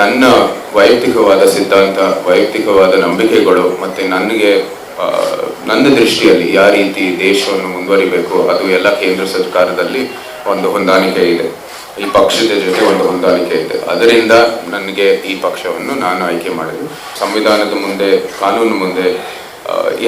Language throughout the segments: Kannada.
ನನ್ನ ವೈಯಕ್ತಿಕವಾದ ಸಿದ್ಧಾಂತ, ವೈಯಕ್ತಿಕವಾದ ನಂಬಿಕೆಗಳು ಮತ್ತೆ ನನಗೆ ನನ್ನ ದೃಷ್ಟಿಯಲ್ಲಿ ಯಾವ ರೀತಿ ದೇಶವನ್ನು ಮುಂದುವರಿಬೇಕು, ಅದು ಎಲ್ಲ ಕೇಂದ್ರ ಸರ್ಕಾರದಲ್ಲಿ ಒಂದು ಹೊಂದಾಣಿಕೆ ಇದೆ. ಈ ಪಕ್ಷದ ಜೊತೆ ಒಂದು ಹೊಂದಾಣಿಕೆ ಇದೆ. ಅದರಿಂದ ನನಗೆ ಈ ಪಕ್ಷವನ್ನು ನಾನು ಆಯ್ಕೆ ಮಾಡಿದೆ. ಸಂವಿಧಾನದ ಮುಂದೆ, ಕಾನೂನು ಮುಂದೆ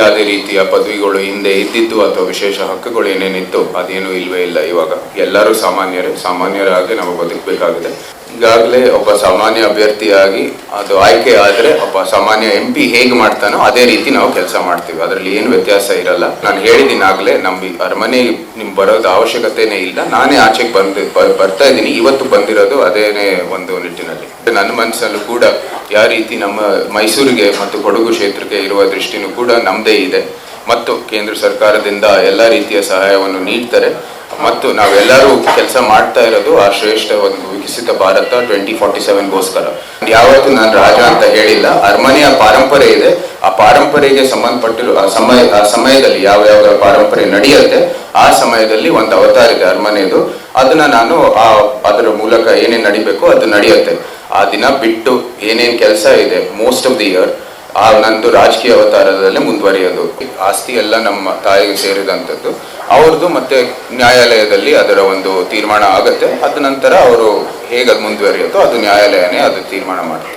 ಯಾವುದೇ ರೀತಿಯ ಪದವಿಗಳು ಹಿಂದೆ ಇದ್ದಿದ್ದು ಅಥವಾ ವಿಶೇಷ ಹಕ್ಕುಗಳು ಏನೇನಿತ್ತು ಅದೇನು ಇಲ್ವೇ ಇಲ್ಲ ಇವಾಗ. ಎಲ್ಲರೂ ಸಾಮಾನ್ಯರೇ, ಸಾಮಾನ್ಯರಾಗಿ ನಾವು ಬದುಕಬೇಕಾಗಿದೆ. ಈಗಾಗಲೇ ಒಬ್ಬ ಸಾಮಾನ್ಯ ಅಭ್ಯರ್ಥಿಯಾಗಿ ಅದು ಆಯ್ಕೆ ಆದರೆ ಒಬ್ಬ ಸಾಮಾನ್ಯ ಎಂ ಪಿ ಹೇಗೆ ಮಾಡ್ತಾನೋ ಅದೇ ರೀತಿ ನಾವು ಕೆಲಸ ಮಾಡ್ತೀವಿ. ಅದರಲ್ಲಿ ಏನು ವ್ಯತ್ಯಾಸ ಇರಲ್ಲ. ನಾನು ಹೇಳಿದ್ದೀನಿ ಆಗಲೇ ನಮ್ಮ ಅರಮನೆ ನಿಮ್ಗೆ ಬರೋದು ಅವಶ್ಯಕತೆನೇ ಇಲ್ಲ. ನಾನೇ ಆಚೆಗೆ ಬಂದು ಬರ್ತಾ ಇದ್ದೀನಿ. ಇವತ್ತು ಬಂದಿರೋದು ಅದೇನೇ ಒಂದು ನಿಟ್ಟಿನಲ್ಲಿ. ನನ್ನ ಮನಸ್ಸಲ್ಲೂ ಕೂಡ ಯಾವ ರೀತಿ ನಮ್ಮ ಮೈಸೂರಿಗೆ ಮತ್ತು ಕೊಡಗು ಕ್ಷೇತ್ರಕ್ಕೆ ಇರುವ ದೃಷ್ಟಿನೂ ಕೂಡ ನಮ್ಮದೇ ಇದೆ. ಮತ್ತು ಕೇಂದ್ರ ಸರ್ಕಾರದಿಂದ ಎಲ್ಲ ರೀತಿಯ ಸಹಾಯವನ್ನು ನೀಡ್ತಾರೆ. ಮತ್ತು ನಾವೆಲ್ಲರೂ ಕೆಲಸ ಮಾಡ್ತಾ ಇರೋದು ಆ ಶ್ರೇಷ್ಠ ಒಂದು ವಿಕಸಿತ ಭಾರತ ಟ್ವೆಂಟಿ ಫಾರ್ಟಿ ಸೆವೆನ್ಗೋಸ್ಕರ. ಯಾವತ್ತೂ ನಾನು ರಾಜ ಅಂತ ಹೇಳಿಲ್ಲ. ಅರಮನೆಯ ಪಾರಂಪರೆ ಇದೆ. ಆ ಪಾರಂಪರೆಗೆ ಸಂಬಂಧಪಟ್ಟಿರೋ ಆ ಸಮಯ ಆ ಸಮಯದಲ್ಲಿ ಯಾವ ಯಾವ ಪಾರಂಪರೆ ನಡೆಯುತ್ತೆ, ಆ ಸಮಯದಲ್ಲಿ ಒಂದು ಅವತಾರ ಇದೆ ಅರಮನೆಯದು ಅದನ್ನ ನಾನು ಆ ಅದರ ಮೂಲಕ ಏನೇನು ನಡಿಬೇಕು ಅದು ನಡೆಯುತ್ತೆ. ಆ ದಿನ ಬಿಟ್ಟು ಏನೇನ್ ಕೆಲಸ ಇದೆ ಮೋಸ್ಟ್ ಆಫ್ ದಿ ಇಯರ್ ಆ ನಂದು ರಾಜಕೀಯ ಅವತಾರದಲ್ಲೇ ಮುಂದುವರಿಯೋದು. ಆಸ್ತಿ ಎಲ್ಲ ನಮ್ಮ ತಾಯಿಗೆ ಸೇರಿದಂಥದ್ದು. ಅವ್ರದ್ದು ಮತ್ತೆ ನ್ಯಾಯಾಲಯದಲ್ಲಿ ಅದರ ಒಂದು ತೀರ್ಮಾನ ಆಗುತ್ತೆ. ಅದ ನಂತರ ಅವರು ಹೇಗೆ ಅದು ಮುಂದುವರಿಯೋದು ಅದು ನ್ಯಾಯಾಲಯನೇ ಅದು ತೀರ್ಮಾನ ಮಾಡುತ್ತೆ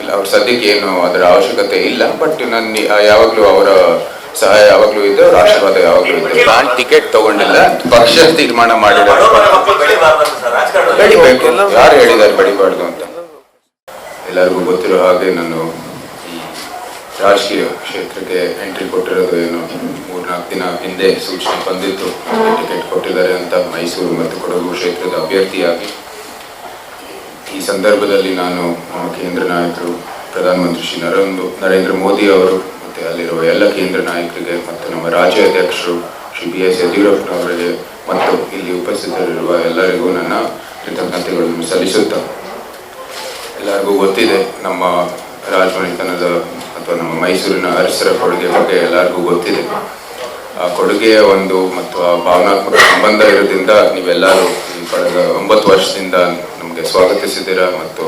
ಇಲ್ಲ ಅವ್ರ ಸದ್ಯಕ್ಕೆ ಏನು ಅದರ ಅವಶ್ಯಕತೆ ಇಲ್ಲ ಬಟ್ ನನ್ನ ಯಾವಾಗಲೂ ಅವರ ಸಹಾಯ ಯಾವಾಗಲೂ ಇದೆ ಅವ್ರ ಆಶೀರ್ವಾದ ಯಾವಾಗಲೂ ಇದೆ. ನಾನು ಟಿಕೆಟ್ ತಗೊಂಡಿಲ್ಲ ಪಕ್ಷ ತೀರ್ಮಾನ ಮಾಡಿದ ಬಡವರ ಮಕ್ಕಳು ಬೆಳಿಬಾರ್ದು ಸರ್ ಯಾರು ಹೇಳಿದ್ದಾರೆ ಬಡಿಬಾರ್ದು ಅಂತ? ಎಲ್ಲರಿಗೂ ಗೊತ್ತಿರೋ ಹಾಗೆ ನಾನು ಈ ರಾಜಕೀಯ ಕ್ಷೇತ್ರಕ್ಕೆ ಎಂಟ್ರಿ ಕೊಟ್ಟಿರೋದು ಏನು ಮೂರ್ನಾಲ್ಕು ದಿನ ಹಿಂದೆ ಸೂಚನೆ ಬಂದಿತ್ತು. ಟಿಕೆಟ್ ಕೊಟ್ಟಿದ್ದಾರೆ ಅಂತ ಮೈಸೂರು ಮತ್ತು ಕೊಡಗು ಕ್ಷೇತ್ರದ ಅಭ್ಯರ್ಥಿಯಾಗಿ. ಈ ಸಂದರ್ಭದಲ್ಲಿ ನಾನು ಕೇಂದ್ರ ನಾಯಕರು, ಪ್ರಧಾನಮಂತ್ರಿ ಶ್ರೀ ನರೇಂದ್ರ ನರೇಂದ್ರ ಮೋದಿ ಅವರು ಮತ್ತು ಅಲ್ಲಿರುವ ಎಲ್ಲ ಕೇಂದ್ರ ನಾಯಕರಿಗೆ ಮತ್ತು ನಮ್ಮ ರಾಜ್ಯ ಅಧ್ಯಕ್ಷರು ಶ್ರೀ ಬಿ ಎಸ್ ಯಡಿಯೂರಪ್ಪನವರಿಗೆ ಮತ್ತು ಇಲ್ಲಿ ಉಪಸ್ಥಿತರಿರುವ ಎಲ್ಲರಿಗೂ ನನ್ನ ಕೃತಜ್ಞತೆಗಳನ್ನು ಸಲ್ಲಿಸುತ್ತಾ ಎಲ್ಲರಿಗೂ ಗೊತ್ತಿದೆ, ನಮ್ಮ ರಾಜಮನೆತನದ ಅಥವಾ ನಮ್ಮ ಮೈಸೂರಿನ ಅರಸರ ಕೊಡುಗೆ ಬಗ್ಗೆ ಎಲ್ಲರಿಗೂ ಗೊತ್ತಿದೆ. ಆ ಕೊಡುಗೆಯ ಒಂದು ಮತ್ತು ಆ ಭಾವನಾತ್ಮಕ ಸಂಬಂಧ ಇರೋದ್ರಿಂದ ನೀವೆಲ್ಲರೂ ಈ ಕಳೆದ ಒಂಬತ್ತು ವರ್ಷದಿಂದ ನಮಗೆ ಸ್ವಾಗತಿಸಿದ್ದೀರಾ ಮತ್ತು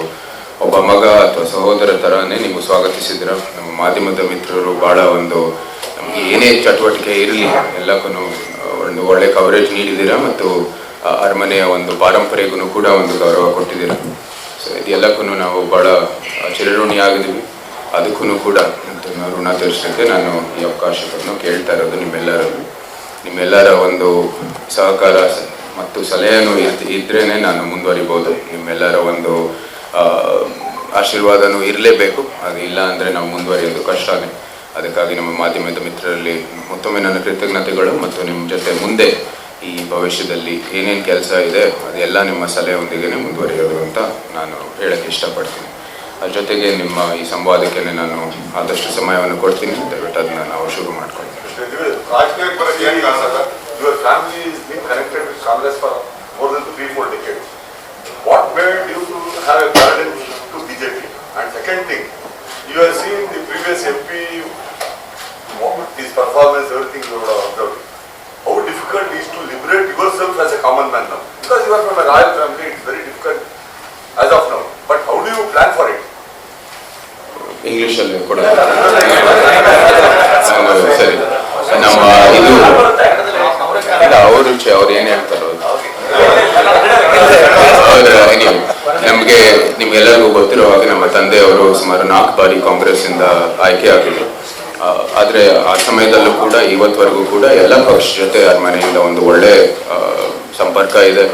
ಒಬ್ಬ ಮಗ ಅಥವಾ ಸಹೋದರ ಥರನೇ ನೀವು ಸ್ವಾಗತಿಸಿದ್ದೀರಾ? ನಮ್ಮ ಮಾಧ್ಯಮದ ಮಿತ್ರರು ಬಹಳ ಒಂದು ನಮಗೆ ಏನೇ ಚಟುವಟಿಕೆ ಇರಲಿ ಎಲ್ಲಕ್ಕೂ ಒಂದು ಒಳ್ಳೆ ಕವರೇಜ್ ನೀಡಿದ್ದೀರಾ ಮತ್ತು ಅರಮನೆಯ ಒಂದು ಪಾರಂಪರೆಗೂ ಕೂಡ ಒಂದು ಗೌರವ ಕೊಟ್ಟಿದ್ದೀರಾ? ಸೊ ಇದೆಲ್ಲಕ್ಕೂ ನಾವು ಬಹಳ ಚಿರಋಣಿಯಾಗಿದ್ದೀವಿ. ಅದಕ್ಕೂ ಕೂಡ ಋಣ ತೀರಿಸಲಿಕ್ಕೆ ನಾನು ಈ ಅವಕಾಶವನ್ನು ಕೇಳ್ತಾ ಇರೋದು ನಿಮ್ಮೆಲ್ಲರಲ್ಲೂ. ನಿಮ್ಮೆಲ್ಲರ ಒಂದು ಸಹಕಾರ ಮತ್ತು ಸಲಹೆಯನ್ನು ಇದ್ರೇ ನಾನು ಮುಂದುವರಿಬೋದು. ನಿಮ್ಮೆಲ್ಲರ ಒಂದು ಆಶೀರ್ವಾದನೂ ಇರಲೇಬೇಕು. ಅದು ಇಲ್ಲ ಅಂದರೆ ನಾವು ಮುಂದುವರಿಯೋದು ಕಷ್ಟನೇ. ಅದಕ್ಕಾಗಿ ನಮ್ಮ ಮಾಧ್ಯಮದ ಮಿತ್ರರಲ್ಲಿ ಮತ್ತೊಮ್ಮೆ ನನ್ನ ಕೃತಜ್ಞತೆಗಳು ಮತ್ತು ನಿಮ್ಮ ಜೊತೆ ಮುಂದೆ ಈ ಭವಿಷ್ಯದಲ್ಲಿ ಏನೇನು ಕೆಲಸ ಇದೆ, ಅದೆಲ್ಲ ನಿಮ್ಮ ಸಲಹೆಯೊಂದಿಗೆ ಮುಂದುವರಿಯೋದು ಅಂತ ನಾನು ಹೇಳಕ್ಕೆ ಇಷ್ಟಪಡ್ತೀನಿ. ಅದ್ರ ಜೊತೆಗೆ ನಿಮ್ಮ ಈ ಸಂವಾದಕ್ಕೆ ನಾನು ಆದಷ್ಟು ಸಮಯವನ್ನು ಕೊಡ್ತೀನಿ. ದಯವಿಟ್ಟು ಅದನ್ನ ನಾವು ಶುರು ಮಾಡ್ಕೊಳ್ತೀನಿ ರಾಜಕೀಯ ಬರೋಕೆ ಏನು ಕಾರಣಲ್ಲ your family is been connected with Congress for more than three four decades what made you to have a garden to BJP and second thing you are seen the previous M P his performance, everything you would have observed. How difficult is to liberate yourself as a common man now? Because you are from a royal family, it's very difficult as of now. But how do you plan for it? ಇಂಗ್ಲೀಷಲ್ಲಿ ಕೂಡ. ಸರಿ. ನಮ್ಮ ಇದು ಇಲ್ಲ, ಅವರು ಅವ್ರು ಏನು ಹೇಳ್ತಾರೋ ನಮ್ಗೆ ನಿಮ್ಗೆಲ್ಲರಿಗೂ ಗೊತ್ತಿರೋ ಹಾಗೆ ನಮ್ಮ ತಂದೆಯವರು ಸುಮಾರು ನಾಲ್ಕು ಬಾರಿ ಕಾಂಗ್ರೆಸ್ ಇಂದ ಆಯ್ಕೆ ಆಗಿದ್ರು. ಆದ್ರೆ ಆ ಸಮಯದಲ್ಲೂ ಕೂಡ ಇವತ್ವರೆಗೂ ಕೂಡ ಎಲ್ಲ ಪಕ್ಷ ಜೊತೆ ಅರಮನೆಯಿಂದ ಒಂದು ಒಳ್ಳೆ ಸಂಪರ್ಕ ಇದೆ,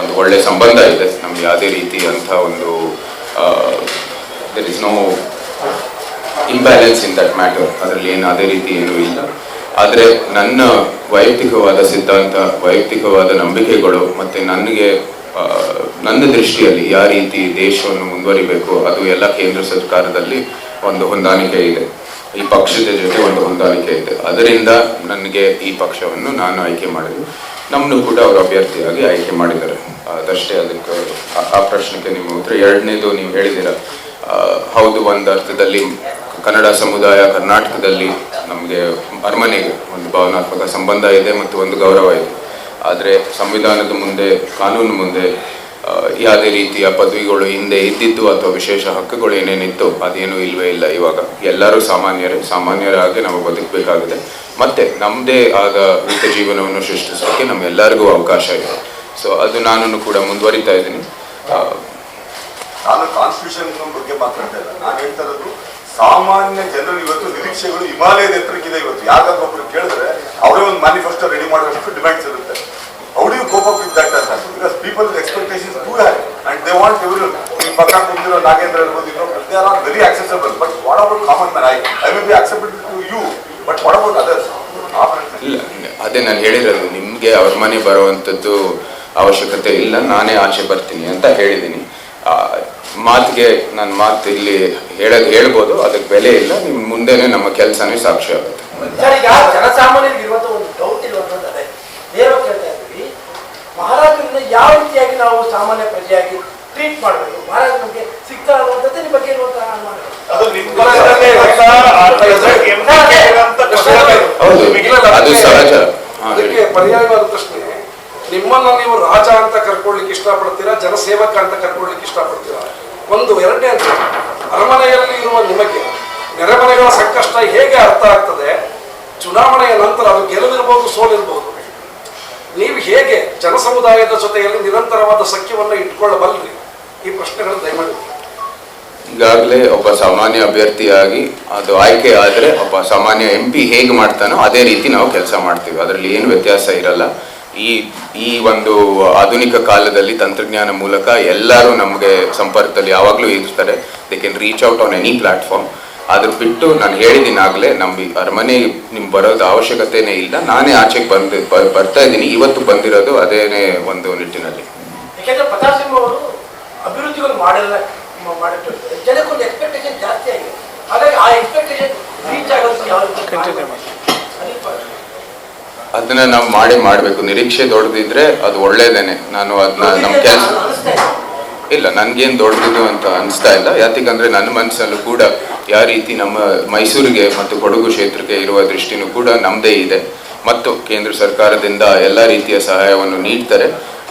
ಒಂದು ಒಳ್ಳೆ ಸಂಬಂಧ ಇದೆ. ನಮ್ಗೆ ಯಾವುದೇ ರೀತಿ ಅಂತ ಒಂದು there is no imbalance in that matter ಅದರಲ್ಲಿ ಏನು, ಅದೇ ರೀತಿ ಏನೂ ಇಲ್ಲ. ಆದರೆ ನನ್ನ ವೈಯಕ್ತಿಕವಾದ ಸಿದ್ಧಾಂತ, ವೈಯಕ್ತಿಕವಾದ ನಂಬಿಕೆಗಳು ಮತ್ತು ನನಗೆ ನನ್ನ ದೃಷ್ಟಿಯಲ್ಲಿ ಯಾವ ರೀತಿ ದೇಶವನ್ನು ಮುಂದುವರಿಬೇಕು, ಅದು ಎಲ್ಲ ಕೇಂದ್ರ ಸರ್ಕಾರದಲ್ಲಿ ಒಂದು ಹೊಂದಾಣಿಕೆ ಇದೆ. ಈ ಪಕ್ಷದ ಜೊತೆ ಒಂದು ಹೊಂದಾಣಿಕೆ ಇದೆ. ಅದರಿಂದ ನನಗೆ ಈ ಪಕ್ಷವನ್ನು ನಾನು ಆಯ್ಕೆ ಮಾಡಿದ್ದು. ನಮ್ಮನ್ನು ಕೂಡ ಅವರು ಅಭ್ಯರ್ಥಿಯಾಗಿ ಆಯ್ಕೆ ಮಾಡಿದ್ದಾರೆ. ಅದಷ್ಟೇ ಅದಕ್ಕೆ ಆ- ಪ್ರಶ್ನೆಗೆ ನಿಮ್ಮ ಉತ್ತರ. ಎರಡನೇದು ನೀವು ಹೇಳಿದ್ದೀರ ಹೌದು, ಒಂದು ಅರ್ಥದಲ್ಲಿ ಕನ್ನಡ ಸಮುದಾಯ ಕರ್ನಾಟಕದಲ್ಲಿ ನಮಗೆ ಅರಮನೆಗೆ ಒಂದು ಭಾವನಾತ್ಮಕ ಸಂಬಂಧ ಇದೆ ಮತ್ತು ಒಂದು ಗೌರವ ಇದೆ. ಆದರೆ ಸಂವಿಧಾನದ ಮುಂದೆ, ಕಾನೂನು ಮುಂದೆ ಯಾವುದೇ ರೀತಿಯ ಪದವಿಗಳು ಹಿಂದೆ ಇದ್ದಿದ್ದು ಅಥವಾ ವಿಶೇಷ ಹಕ್ಕುಗಳು ಏನೇನಿತ್ತು ಅದೇನು ಇಲ್ಲವೇ ಇಲ್ಲ ಇವಾಗ. ಎಲ್ಲರೂ ಸಾಮಾನ್ಯರೇ, ಸಾಮಾನ್ಯರಾಗಿ ನಾವು ಬದುಕಬೇಕಾಗಿದೆ. ಮತ್ತೆ ನಮ್ಮದೇ ಆದ ವೃತ್ತ ಜೀವನವನ್ನು ಸೃಷ್ಟಿಸೋಕ್ಕೆ ನಮ್ಮೆಲ್ಲರಿಗೂ ಅವಕಾಶ ಇದೆ. ಸೊ ಅದು ನಾನು ಕೂಡ ಮುಂದುವರಿತಾ ಇದ್ದೀನಿ. ನಾನು ಕಾನ್ಸ್ಟಿಟ್ಯೂಷನ್ ಬಗ್ಗೆ ಮಾತಾಡ್ತಾ ಇಲ್ಲ. ನಾನು ಹೇಳ್ತಾ ಇರೋದು ಸಾಮಾನ್ಯ ಜನರು ಇವತ್ತು ನಿರೀಕ್ಷೆಗಳು ಹಿಮಾಲಯದ ಎತ್ತರಕ್ಕಿದೆ ಇವತ್ತು. ಯಾರಾದ್ರೂ ಒಬ್ರು ಕೇಳಿದ್ರೆ ಅವರೇ ಒಂದು ಮ್ಯಾನಿಫೆಸ್ಟೋ ರೆಡಿ ಮಾಡೋಷ್ಟು ಡಿಮ್ಯಾಂಡ್ಸ್ ಇರುತ್ತೆ. ಅವ್ರಿ ಕೋಪ ವಿತ್ ದಟ್ ಅಂತ because people expectations too high and they want every ನಿಮ್ಮ ಪಕ್ಕ ಕುಂದಿರೋ ನಾಗೇಂದ್ರ ಇರ್ಬೋದು, ಇನ್ನೊಬ್ರು they are are very accessible but what about common man I I will be accepted to you but what about others ಇಲ್ಲ ಅದೇ ನಾನು ಹೇಳಿರೋದು, ನಿಮಗೆ ಅವ್ರ ಮನೆ ಬರುವಂಥದ್ದು ಅವಶ್ಯಕತೆ ಇಲ್ಲ, ನಾನೇ ಆಚೆ ಬರ್ತೀನಿ ಅಂತ ಹೇಳಿದ್ದೀನಿ. ಮಾತಿಗೆ ನನ್ನ ಮಾತು ಇಲ್ಲಿ ಹೇಳದ್ ಹೇಳ್ಬೋದು ಅದಕ್ಕೆ ಬೆಲೆ ಇಲ್ಲ ನಿಮ್ಮ ಮುಂದೆನೆ ನಮ್ಮ ಕೆಲಸನೇ ಸಾಕ್ಷಿ ಆಗುತ್ತೆ. ಮಹಾರಾಜರಿಂದ ಯಾವ ರೀತಿಯಾಗಿ ನಾವು ಸಾಮಾನ್ಯ ಪ್ರಜೆಯಾಗಿ ಟ್ರೀಟ್ ಮಾಡಬೇಕು? ಮಹಾರಾಜ ನಮಗೆ ಸಿಗ್ತಾ ಅನ್ನುವಂಥದ್ದು ನಿಮ್ಮ ಬಗ್ಗೆ ಇರುವಂತಹ ಅನುಮಾನ ಅದು ಸಹಜ. ಅದಕ್ಕೆ ಪರ್ಯಾಯವಾದ ಪ್ರಶ್ನೆ ನಿಮ್ಮನ್ನ ನೀವು ರಾಜ ಅಂತ ಕರ್ಕೊಳ್ಳಿಕ್ಕೆ ಇಷ್ಟಪಡ್ತೀರಾ? ಜನಸೇವಕ ಅಂತ ಕರ್ಕೊಳ್ಳಿಕ್ಕೆ ಇಷ್ಟಪಡ್ತೀರಾ? ಒಂದು ಎರಡನೇ ಅಂತ ಅರಮನೆಯಲ್ಲಿ ಇರುವ ನಿಮಗೆ ನೆರೆಮನೆಗಳ ಸಂಕಷ್ಟ ಹೇಗೆ ಅರ್ಥ ಆಗ್ತದೆ? ಚುನಾವಣೆಯ ನಂತರ ಅದು ಗೆಲುವಿರ್ಬೋದು ಸೋಲಿರ್ಬೋದು. ನೀವು ಹೇಗೆ ಜನಸಮುದಾಯದ ಜೊತೆಯಲ್ಲಿ ನಿರಂತರವಾದ ಸಖ್ಯವನ್ನು ಇಟ್ಕೊಳ್ಳಬಲ್ರಿ? ಈ ಪ್ರಶ್ನೆಗಳು ದಯಮಾಡಿ. ಈಗಾಗಲೇ ಒಬ್ಬ ಸಾಮಾನ್ಯ ಅಭ್ಯರ್ಥಿಯಾಗಿ ಅದು ಆಯ್ಕೆ ಆದರೆ ಒಬ್ಬ ಸಾಮಾನ್ಯ ಎಂ ಪಿ ಹೇಗೆ ಮಾಡ್ತಾನೋ ಅದೇ ರೀತಿ ನಾವು ಕೆಲಸ ಮಾಡ್ತೀವಿ. ಅದರಲ್ಲಿ ಏನು ವ್ಯತ್ಯಾಸ ಇರಲ್ಲ. ಈ ಈ ಒಂದು ಆಧುನಿಕ ಕಾಲದಲ್ಲಿ ತಂತ್ರಜ್ಞಾನ ಮೂಲಕ ಎಲ್ಲರೂ ನಮಗೆ ಸಂಪರ್ಕದಲ್ಲಿ ಯಾವಾಗಲೂ ಇರ್ತಾರೆ. They can reach out on any platform ಅದ್ರ ಬಿಟ್ಟು ನಾನು ಹೇಳಿದ್ದೀನಿ ಆಗಲೇ ನಮ್ಮ ಅರಮನೆ ನಿಮ್ಗೆ ಬರೋದು ಅವಶ್ಯಕತೆನೇ ಇಲ್ಲ. ನಾನೇ ಆಚೆಗೆ ಬಂದು ಬ- ಬರ್ತಾ ಇದ್ದೀನಿ. ಇವತ್ತು ಬಂದಿರೋದು ಅದೇನೇ ಒಂದು ನಿಟ್ಟಿನಲ್ಲಿ. ಜಾಸ್ತಿ ಆಗಿದೆ. ಹಾಗಾಗಿ ಆ ಎಕ್ಸ್ಪೆಕ್ಟೇಷನ್ ರೀಚ್ ಆಗೋದಕ್ಕೆ ಯಾವ ರೀತಿ ಕಾರಣ? ಅದಕ್ಕೆ ಅದನ್ನ ನಾವು ಮಾಡಿ ಮಾಡಬೇಕು. ನಿರೀಕ್ಷೆ ದೊಡ್ಡದಿದ್ರೆ ಅದು ಒಳ್ಳೇದೇನೆ. ನಾನು ಅದನ್ನ ನಮ್ಮ ಕೆಲಸ ಇಲ್ಲ. ನನ್ಗೇನು ದೊಡ್ಡದು ಅಂತ ಅನಿಸ್ತಾ ಇಲ್ಲ. ಯಾಕಂದ್ರೆ ನನ್ನ ಮನಸ್ಸಲ್ಲೂ ಕೂಡ ಯಾವ ರೀತಿ ನಮ್ಮ ಮೈಸೂರಿಗೆ ಮತ್ತು ಕೊಡಗು ಕ್ಷೇತ್ರಕ್ಕೆ ಇರುವ ದೃಷ್ಟಿನೂ ಕೂಡ ನಮ್ಮದೇ ಇದೆ. ಮತ್ತು ಕೇಂದ್ರ ಸರ್ಕಾರದಿಂದ ಎಲ್ಲ ರೀತಿಯ ಸಹಾಯವನ್ನು ನೀಡ್ತಾರೆ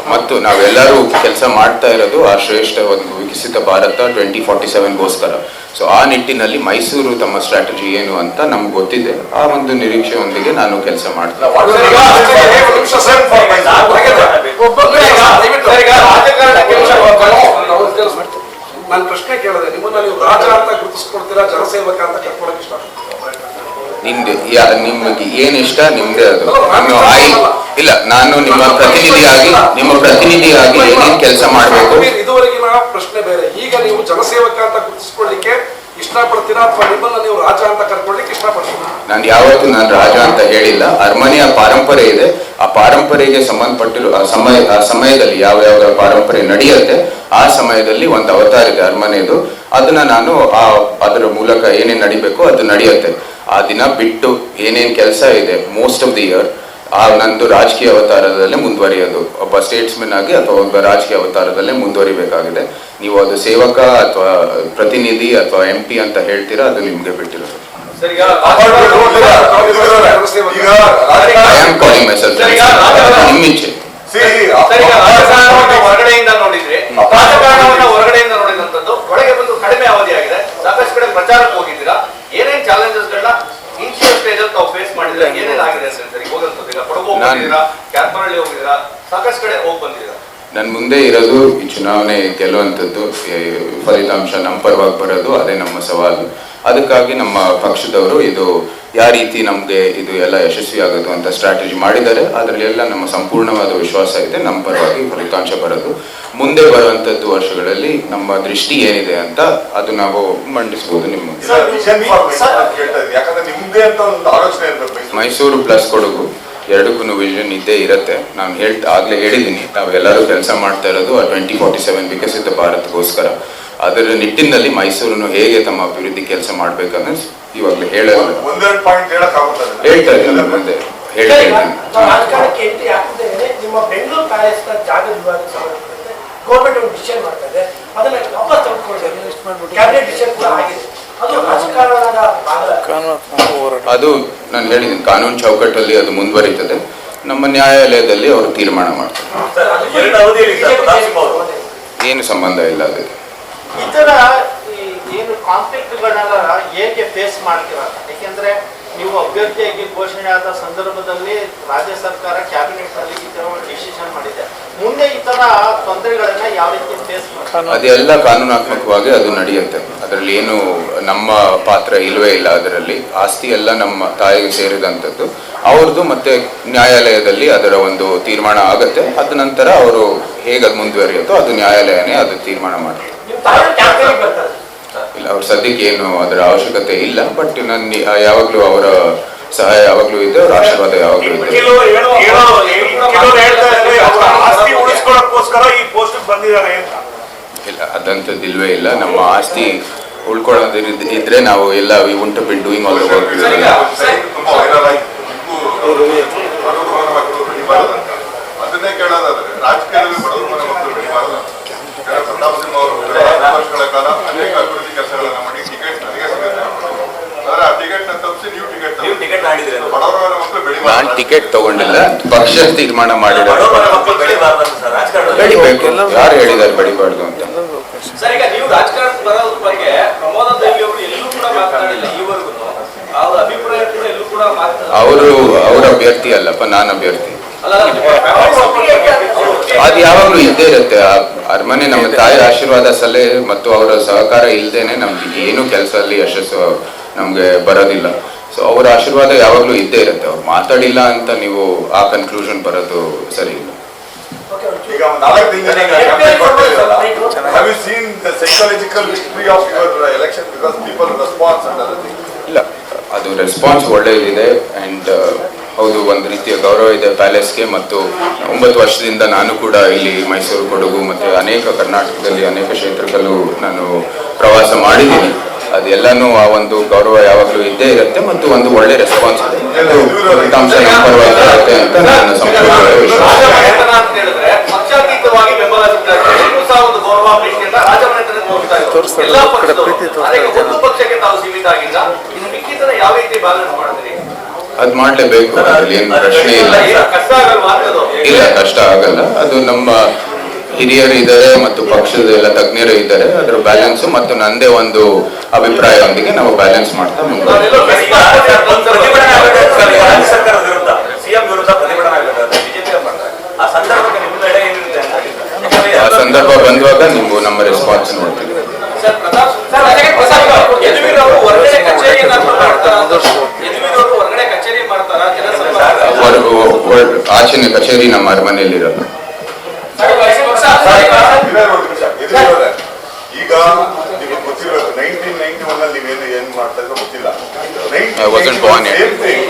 ಮತ್ತು ನಾವೆಲ್ಲರೂ ಕೆಲಸ ಮಾಡ್ತಾ ಇರೋದು ಆ ಶ್ರೇಷ್ಠ ಒಂದು ವಿಕಸಿತ ಭಾರತ ಟ್ವೆಂಟಿ ಫಾರ್ಟಿ ಸೆವೆನ್ಗೋಸ್ಕರ ಸೊ ಆ ನಿಟ್ಟಿನಲ್ಲಿ ಮೈಸೂರು ತಮ್ಮ ಸ್ಟ್ರಾಟಜಿ ಏನು ಅಂತ ನಮ್ಗೆ ಗೊತ್ತಿದೆ ಆ ಒಂದು ನಿರೀಕ್ಷೆಯೊಂದಿಗೆ ನಾನು ಕೆಲಸ ಮಾಡ್ತೀನಿ ಪ್ರಶ್ನೆ ಕೇಳಿದೆ ನಿಮ್ಮನ್ನ ನೀವು ರಾಜ ಅಂತ ಗುರುತಿಸ್ಕೊಡ್ತೀರಾ ಜನಸೇವಕ ಅಂತ ಇಷ್ಟ ನಿಮ್ಗೆ ಯಾ ನಿಮಗೆ ಏನಿಷ್ಟ ಇಷ್ಟ ನಿಮ್ದೇ ಅದು. ನಾನು ಇಲ್ಲ ನಾನು ನಿಮ್ಮ ಪ್ರತಿನಿಧಿಯಾಗಿ ನಿಮ್ಮ ಪ್ರತಿನಿಧಿಯಾಗಿ ಏನೇನ್ ಕೆಲಸ ಮಾಡಬೇಕು? ಇದುವರೆಗಿನ ಪ್ರಶ್ನೆ ಬೇರೆ. ಈಗ ನೀವು ಜನಸೇವಕ ಅಂತ ಗುರುತಿಸ್ಕೊಳ್ಳಿಕ್ಕೆ ಇಷ್ಟಪಡ್ತೀರಾ ಅಥವಾ ನಿಮ್ಮನ್ನ ನೀವು ರಾಜ ಅಂತ ಕರ್ಕೊಳ್ಳಿಕ್ಕೆ ಇಷ್ಟಪಡ್ತೀರಾ? ನಾನು ಯಾವತ್ತೂ ನಾನು ರಾಜ ಅಂತ ಹೇಳಿಲ್ಲ. ಅರಮನೆಯ ಪಾರಂಪರೆ ಇದೆ. ಆ ಪಾರಂಪರೆಗೆ ಸಂಬಂಧಪಟ್ಟಿರೋ ಆ ಸಮಯ ಆ ಸಮಯದಲ್ಲಿ ಯಾವ ಯಾವ ಪಾರಂಪರೆ ನಡೆಯುತ್ತೆ ಆ ಸಮಯದಲ್ಲಿ ಒಂದು ಅವತಾರ ಇದೆ ಅರಮನೆಯದು ಅದನ್ನ ನಾನು ಆ ಅದರ ಮೂಲಕ ಏನೇನು ನಡಿಬೇಕು ಅದು ನಡೆಯುತ್ತೆ. ಆ ದಿನ ಬಿಟ್ಟು ಏನೇನು ಕೆಲಸ ಇದೆ ಮೋಸ್ಟ್ ಆಫ್ ದಿ ಇಯರ್ ಆ ನಂದು ರಾಜಕೀಯ ಅವತಾರದಲ್ಲೇ ಮುಂದುವರಿಯೋದು. ಒಬ್ಬ ಸ್ಟೇಟ್ಸ್ಮನ್ ಆಗಿ ಅಥವಾ ಒಬ್ಬ ರಾಜಕೀಯ ಅವತಾರದಲ್ಲೇ ಮುಂದುವರಿಬೇಕಾಗಿದೆ. ನೀವು ಅದು ಸೇವಕ ಅಥವಾ ಪ್ರತಿನಿಧಿ ಅಥವಾ ಎಂ ಪಿ ಅಂತ ಹೇಳ್ತೀರಾ ಅದು ನಿಮಗೆ ಬಿಟ್ಟಿರೋದು. ಸರ್ ಈಗ ಈಗ I am calling myself sir, ಈಗ ರಾಜಕಾರಣ- ನಿಮ್ಮ ಇಚ್ಛೆ ಸರ್ ಈಗ ಹೊರಗಡೆಯಿಂದ ನೋಡಿದ್ರೆ ರಾಜಕಾರಣವನ್ನ ಹೊರಗಡೆಯಿಂದ ನೋಡಿದಂತದ್ದು ಒಳಗೆ ಬಂದು ಕಡಿಮೆ ಅವಧಿಯಾಗಿದೆ. ಸಾಕಷ್ಟು ಕಡೆ ಪ್ರಚಾರಕ್ಕೆ ಹೋಗಿದ್ದೀರಾ? ಏನೇನ್ ಚಾಲೆಂಜಸ್ ಗಳನ್ನ ಇನಿಷಿಯಲ್ ಸ್ಟೇಜ್ ಅಲ್ಲಿ ತಾವು ಫೇಸ್ ಮಾಡಿದ್ರೆ ಏನೇನ್ ಆಗಿದೆ ಸರ್ ಸರಿ ಹೋದಂತದ್ದು ಈಗ ನಾನು- ಹೋಗಿದ್ದೀರಾ ಕ್ಯಾರ್ಪರಳ್ಳಿ ಹೋಗಿದ್ದೀರಾ? ಸಾಕಷ್ಟು ಕಡೆ ಹೋಗಿ ಬಂದಿದ್ದೀರಾ? ನನ್ನ ಮುಂದೆ ಇರೋದು ಈ ಚುನಾವಣೆ ಗೆಲ್ಲುವಂಥದ್ದು ಫಲಿತಾಂಶ ನಮ್ಮ ಪರವಾಗಿ ಬರೋದು ಅದೇ ನಮ್ಮ ಸವಾಲು. ಅದಕ್ಕಾಗಿ ನಮ್ಮ ಪಕ್ಷದವರು ಇದು ಯಾವ ರೀತಿ ನಮಗೆ ಇದು ಎಲ್ಲ ಯಶಸ್ವಿ ಆಗೋದು ಅಂತ ಸ್ಟ್ರಾಟಜಿ ಮಾಡಿದ್ದಾರೆ. ಅದರಲ್ಲಿ ಎಲ್ಲ ನಮ್ಮ ಸಂಪೂರ್ಣವಾದ ವಿಶ್ವಾಸ ಇದೆ. ನಮ್ಮ ಪರವಾಗಿ ಫಲಿತಾಂಶ ಬರೋದು. ಮುಂದೆ ಬರುವಂತದ್ದು ವರ್ಷಗಳಲ್ಲಿ ನಮ್ಮ ದೃಷ್ಟಿ ಏನಿದೆ ಅಂತ ಅದು ನಾವು ಮಂಡಿಸಬಹುದು ನಿಮ್ಮ ಮೈಸೂರು. ಪ್ಲಸ್ ಕೊಡಗು ಎರಡಕ್ಕೂ ವಿಷನ್ ಇದ್ದೇ ಇರುತ್ತೆ. ನಾನು ಹೇಳ್ತಾ ಆಗ್ಲೇ ಹೇಳಿದ್ದೀನಿ ನಾವೆಲ್ಲರೂ ಕೆಲಸ ಮಾಡ್ತಾ ಇರೋದು ಆ ಟ್ವೆಂಟಿ ಫಾರ್ಟಿ ಸೆವೆನ್ ವಿಕಸಿತ ಭಾರತಗೋಸ್ಕರ. ಅದರ ನಿಟ್ಟಿನಲ್ಲಿ ಮೈಸೂರನ್ನು ಹೇಗೆ ತಮ್ಮ ಅಭಿವೃದ್ಧಿ ಕೆಲಸ ಮಾಡ್ಬೇಕನ್ನ ಇವಾಗಲೇ ಹೇಳಲ್ಲ ಹೇಳ್ತಾ ಇದ್ದೀನಿ ಮುಂದೆ ಹೇಳ್ತಾ ಇದ್ದೀನಿ. ಗೌರ್ಮೆಂಟ್ ಒಂದು ಡಿಸಿಷನ್ ಮಾಡ್ತದೆ ಅದನ್ನ ವಾಪಸ್ ತೆಗೆದುಕೊಳ್ಳಬೇಕು ಕ್ಯಾಬಿನೆಟ್ ಡಿಸಿಷನ್ ಕೂಡ ಆಗಿದೆ. ಅದು ರಾಜಕಾರಣದ ಭಾಗ. ಅದು ನಾನು ಹೇಳಿದ್ದೀನಿ ಕಾನೂನು ಚೌಕಟ್ಟಲ್ಲಿ ಅದು ಮುಂದುವರಿತದೆ. ನಮ್ಮ ನ್ಯಾಯಾಲಯದಲ್ಲಿ ಅವರು ತೀರ್ಮಾನ ಮಾಡ್ತಾರೆ. ಏನು ಸಂಬಂಧ ಇಲ್ಲ ಅದಕ್ಕೆ ಈ ತರ ಏನು ಕಾನ್ಫ್ಲಿಕ್ಟ್ಗಳನ್ನೆಲ್ಲ ಹೇಗೆ ಫೇಸ್ ಮಾಡ್ತೀರ? ಯಾಕೆಂದ್ರೆ ನೀವು ಅಭ್ಯರ್ಥಿಯಾಗಿ ಘೋಷಣೆ ಆದ ಸಂದರ್ಭದಲ್ಲಿ ರಾಜ್ಯ ಸರ್ಕಾರ ಕ್ಯಾಬಿನೆಟ್ ಅಲ್ಲಿ ಈ ತರ ಡಿಸಿಷನ್ ಮಾಡಿದೆ. ಮುಂದೆ ಈ ತರ ತೊಂದರೆಗಳನ್ನ ಯಾವ ರೀತಿ ಫೇಸ್ ಮಾಡ್ತಾರೆ? ಅದೆಲ್ಲ ಕಾನೂನಾತ್ಮಕವಾಗಿ ಅದು ನಡೆಯುತ್ತೆ. ಅದರಲ್ಲಿ ಏನು ನಮ್ಮ ಪಾತ್ರ ಇಲ್ವೇ ಇಲ್ಲ ಅದರಲ್ಲಿ. ಆಸ್ತಿ ಎಲ್ಲ ನಮ್ಮ ತಾಯಿಗೆ ಸೇರಿದಂಥದ್ದು. ಅವ್ರದ್ದು ಮತ್ತೆ ನ್ಯಾಯಾಲಯದಲ್ಲಿ ಅದರ ಒಂದು ತೀರ್ಮಾನ ಆಗುತ್ತೆ. ಅದ ನಂತರ ಅವರು ಹೇಗೆ ಅದು ಮುಂದುವರಿಯುತ್ತೋ ಅದು ನ್ಯಾಯಾಲಯನೇ ಅದು ತೀರ್ಮಾನ ಮಾಡುತ್ತೆ ನಿಮ್ಮ ತಾಯಿ ಕ್ಯಾಂಪೇನಿಗೆ ಬರ್ತಾರೆ ಇಲ್ಲ. ಅವ್ರ ಸದ್ಯಕ್ಕೆ ಏನು ಅದರ ಅವಶ್ಯಕತೆ ಇಲ್ಲ. ಬಟ್ ನನ್ನ ಯಾವಾಗಲೂ ಅವರ ಸಹಾಯ ಯಾವಾಗಲೂ ಇದೆ. ಅವರ ಆಶೀರ್ವಾದ ಯಾವಾಗಲೂ ಇದೆ. ಕೆಲವರು ಹೇಳೋ- ಹೇಳೋ- ಕೆಲವರು ಹೇಳ್ತಾ ಇದ್ದಾರೆ. ಅವರ ಆಸ್ತಿ ಉಳಿಸ್ಕೊಳ್ಳೋಕ್ಕೋಸ್ಕರ ಈ ಪೋಸ್ಟ್ ಬಂದಿದ್ದಾರೆ ಅಂತ. ಇಲ್ಲ ಅದಂತದ್ದು ಇಲ್ವೇ ಇಲ್ಲ. ನಮ್ಮ ಆಸ್ತಿ ಉಳ್ಕೊಳ್ಳೋದ್ರ ಇದ್ರೆ ನಾವು ಎಲ್ಲ ವಿ ಉಂಟು ಬಿನ್ ಡೂಯಿಂಗ್ ಆಲ್ ವರ್ಕ್ ಅದನ್ನೇ ಕೇಳೋದಾದ್ರೆ ರಾಜಕೀಯದಲ್ಲಿ ಬಡವರ ಮನೆ ಮಕ್ಕಳು ಬೆಳಿಬಾರದಂತ ಯಾಕಂದ್ರೆ ಪ್ರತಾಪ್ ಸಿಂಹ ಅವರು ಹತ್ತು ವರ್ಷಗಳ ಕಾಲ ಅನೇಕ ಅಭಿವೃದ್ಧಿ ಕೆಲಸಗಳನ್ನ ಮಾಡಿ ಟಿಕೆಟ್ ನನಗೆ ಸಿಗುತ್ತೆ ಆದ್ರೆ ಆ ಟಿಕೆಟ್ನ ತಪ್ಪಿಸಿ ನೀವು ಟಿಕೆಟ್ ನೀವು ಟಿಕೆಟ್ ಮಾಡಿದ್ರಿ ಬಡವರ ಮನೆ ಮಕ್ಕಳು ನಾನು ಬೆಳಿಬಾರದು ಟಿಕೆಟ್ ತಗೊಂಡಿಲ್ಲ. ಪಕ್ಷ ತೀರ್ಮಾನ ಮಾಡಿರೋ ಯಾರು ಹೇಳಿದ್ದಾರೆ ಬೆಳಿಬಾರ್ದು ಅಂತ? ಈಗ ನೀವು ರಾಜಕಾರಣಕ್ಕೆ ಬಗ್ಗೆ ಪ್ರಮೋದ ದೇವಿ ಅವರು ಎಲ್ಲೂ ಕೂಡ ಮಾತನಾಡಿಲ್ಲ ಈವರೆಗೂ. ಅವ್ರ ಅಭಿಪ್ರಾಯ ಎಲ್ಲೂ ಕೂಡ ಮಾತನಾಡಿಲ್ಲ. ಅವರು ಅವ್ರ ಅಭ್ಯರ್ಥಿ ಅಲ್ಲಪ್ಪ ನಾನು ಅಭ್ಯರ್ಥಿ. ಅಲ್ಲ ಅದು ಯಾವಾಗಲೂ ಇದ್ದೇ ಇರುತ್ತೆ. ಅರಮನೆ ನಮ್ಮ ತಾಯಿ ಆಶೀರ್ವಾದ ಸಲಹೆ ಮತ್ತು ಅವರ ಸಹಕಾರ ಇಲ್ದೇನೆ ನಮ್ಗೆ ಏನು ಕೆಲಸದಲ್ಲಿ ಯಶಸ್ಸು ನಮ್ಗೆ ಬರೋದಿಲ್ಲ. ಸೊ ಅವರ ಆಶೀರ್ವಾದ ಯಾವಾಗಲೂ ಇದ್ದೇ ಇರುತ್ತೆ. ಅವ್ರು ಮಾತಾಡಿಲ್ಲ ಅಂತ ನೀವು ಆ ಕನ್ಕ್ಲೂಷನ್ ಬರೋದು ಸರಿ ಇಲ್ಲ. ಈಗ ನಾಲ್ಕು other ಇಲ್ಲ. ಅದು ರೆಸ್ಪಾನ್ಸ್ ಒಳ್ಳೆಯದಿದೆ ಆ್ಯಂಡ್ ಹೌದು ಒಂದು ರೀತಿಯ ಗೌರವ ಇದೆ ಪ್ಯಾಲೇಸ್ಗೆ ಮತ್ತು ಒಂಬತ್ತು ವರ್ಷದಿಂದ ನಾನು ಕೂಡ ಇಲ್ಲಿ ಮೈಸೂರು ಕೊಡಗು ಮತ್ತು ಅನೇಕ ಕರ್ನಾಟಕದಲ್ಲಿ ಅನೇಕ ಕ್ಷೇತ್ರಗಳಲ್ಲೂ ನಾನು ಪ್ರವಾಸ ಮಾಡಿದ್ದೀನಿ. ಅದೆಲ್ಲನೂ ಆ ಒಂದು ಗೌರವ ಯಾವಾಗಲೂ ಇದ್ದೇ ಇರುತ್ತೆ ಮತ್ತು ಒಂದು ಒಳ್ಳೆ ರೆಸ್ಪಾನ್ಸ್ ಇದೆ. ಅದ್ ಫಲಿತಾಂಶ ಅಂತ ಅದು ಮಾಡಲೇಬೇಕು. ಅದರಲ್ಲಿ ಏನು ಪ್ರಶ್ನೆ ಇಲ್ಲ. ಇಲ್ಲ ಕಷ್ಟ ಆಗಲ್ಲ. ಅದು ನಮ್ಮ ಹಿರಿಯರು ಇದ್ದಾರೆ ಮತ್ತು ಪಕ್ಷದ ಎಲ್ಲ ತಜ್ಞರು ಇದ್ದಾರೆ. ಅದರ ಬ್ಯಾಲೆನ್ಸ್ ಮತ್ತು ನಂದೇ ಒಂದು ಅಭಿಪ್ರಾಯದೊಂದಿಗೆ ನಾವು ಬ್ಯಾಲೆನ್ಸ್ ಮಾಡ್ತಾ ಆ ಸಂದರ್ಭ ಬಂದಾಗ ನೀವು ನಮ್ಮ ರೆಸ್ಪಾನ್ಸ್ ನೋಡ್ತೀವಿ. ಆಚೆನೆ ಕಚೇರಿ ನಮ್ಮ ರಾಜ್ಯ ಸರ್ಕಾರದ ವಿರುದ್ಧ ಸಿಎಂ ವಿರುದ್ಧ ಪ್ರತಿಭಟನೆ ಆಗಬೇಕಾದ್ರೆ ಬಿಜೆಪಿ ಮಾಡ್ತಾರೆ ಆ ಸಂದರ್ಭಕ್ಕೆ ನಿಮ್ಮ ನಡೆ ಏನಿರುತ್ತೆ ಅಂತ ಯಾಕಂದ್ರೆ ಆ ಸಂದರ್ಭ ಬಂದಾಗ ನೀವು ನಮ್ಮ ರೆಸ್ಪಾನ್ಸ್ ನೋಡ್ತೀವಿ ಸರ್ ಪ್ರತಾಪ್ ಸರ್ ಅದಕ್ಕೆ ಪ್ರತಾಪ್ ಯದುವೀರ್ ಅವರು ಹೊರಗಡೆ ಕಚೇರಿಯನ್ನ ಮಾಡ್ತಾರ ಯದುವೀರ್ ಅವರು ಹೊರಗಡೆ ಕಚೇರಿ ಮಾಡ್ತಾರ ಜನಸಂಪರ್ಕ ಹೊರ- ಹೊರ- ಆಚಿನ ಕಚೇರಿ ನಮ್ಮ ಅರಮನೆಯಲ್ಲಿರೋದು ಇದೇ ಒಂದು ನಿಮಿಷ, ಎದುರಿರೋರೆ. ಈಗ ನಿಮಗೆ ಗೊತ್ತಿರೋದು ನೈನ್ಟೀನ್ ನೈನ್ಟಿ ಒನ್ ಅಲ್ಲಿ ನೀವೇನು ಏನ್ ಮಾಡ್ತಾ ಇದ್ರು ಗೊತ್ತಿಲ್ಲ I wasn't born yet. Same thing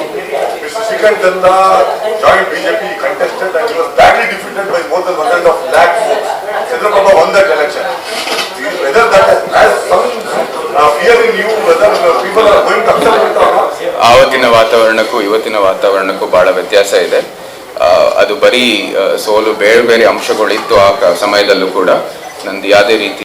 mister Srikanth Chanda joined BJP contested and was badly defeated by more than one and half lakh votes Chandraprabha won that election. Whether that has some uh, fear in you whether uh, people are going to accept it or not. ಆವತ್ತಿನ ವಾತಾವರಣಕ್ಕೂ ಇವತ್ತಿನ ವಾತಾವರಣಕ್ಕೂ ಬಹಳ ವ್ಯತ್ಯಾಸ ಇದೆ. ಅದು ಬರೀ ಸೋಲು ಬೇರೆ ಬೇರೆ ಅಂಶಗಳಿತ್ತು ಆ ಸಮಯದಲ್ಲೂ ಕೂಡ. ನಂದು ಯಾವುದೇ ರೀತಿ